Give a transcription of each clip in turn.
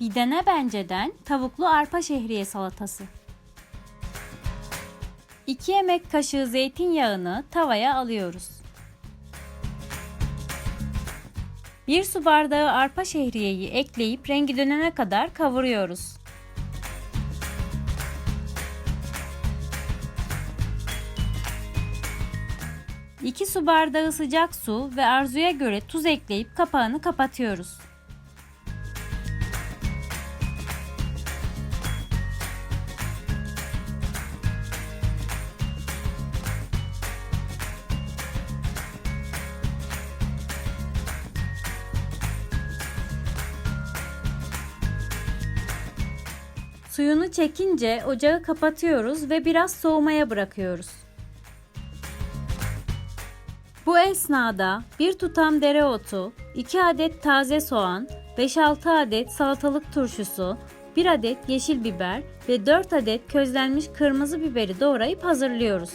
Bir dene benceden tavuklu arpa şehriye salatası. 2 yemek kaşığı zeytinyağını tavaya alıyoruz. 1 su bardağı arpa şehriyeyi ekleyip rengi dönene kadar kavuruyoruz. İki su bardağı sıcak su ve arzuya göre tuz ekleyip kapağını kapatıyoruz. Suyunu çekince ocağı kapatıyoruz ve biraz soğumaya bırakıyoruz. Bu esnada bir tutam dereotu, 2 adet taze soğan, 5-6 adet salatalık turşusu, 1 adet yeşil biber ve 4 adet közlenmiş kırmızı biberi doğrayıp hazırlıyoruz.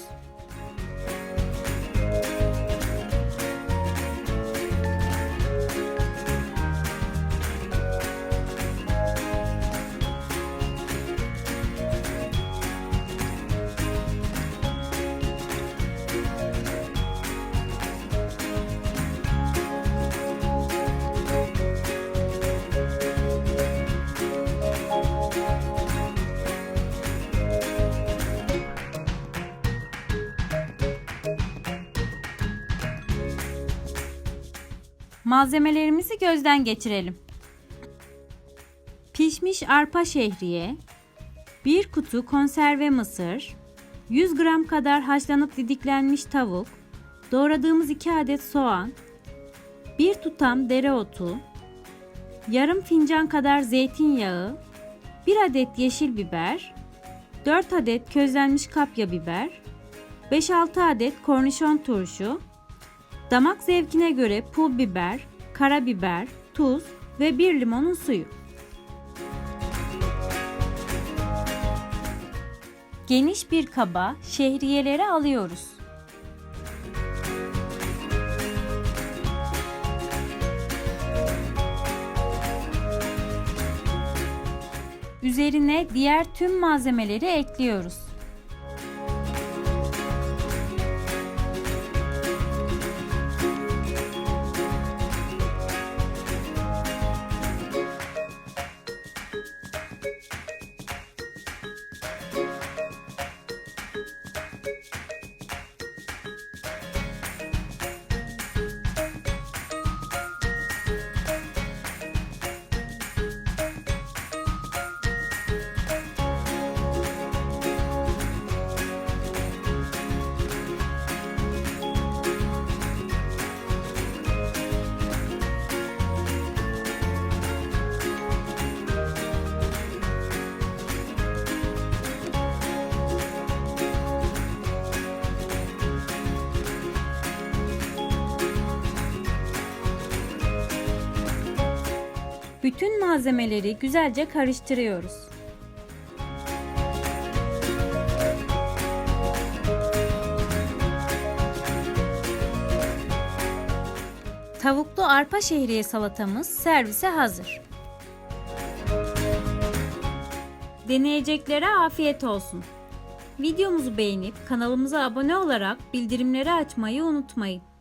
Malzemelerimizi gözden geçirelim. Pişmiş arpa şehriye, 1 kutu konserve mısır, 100 gram kadar haşlanıp didiklenmiş tavuk, doğradığımız 2 adet soğan, 1 tutam dereotu, yarım fincan kadar zeytinyağı, 1 adet yeşil biber, 4 adet közlenmiş kapya biber, 5-6 adet kornişon turşu, Damak zevkine göre pul biber, karabiber, tuz ve bir limonun suyu. Geniş bir kaba şehriyeleri alıyoruz. Üzerine diğer tüm malzemeleri ekliyoruz. Bütün malzemeleri güzelce karıştırıyoruz. Tavuklu arpa şehriye salatamız servise hazır. Deneyeceklere afiyet olsun. Videomuzu beğenip kanalımıza abone olarak bildirimleri açmayı unutmayın.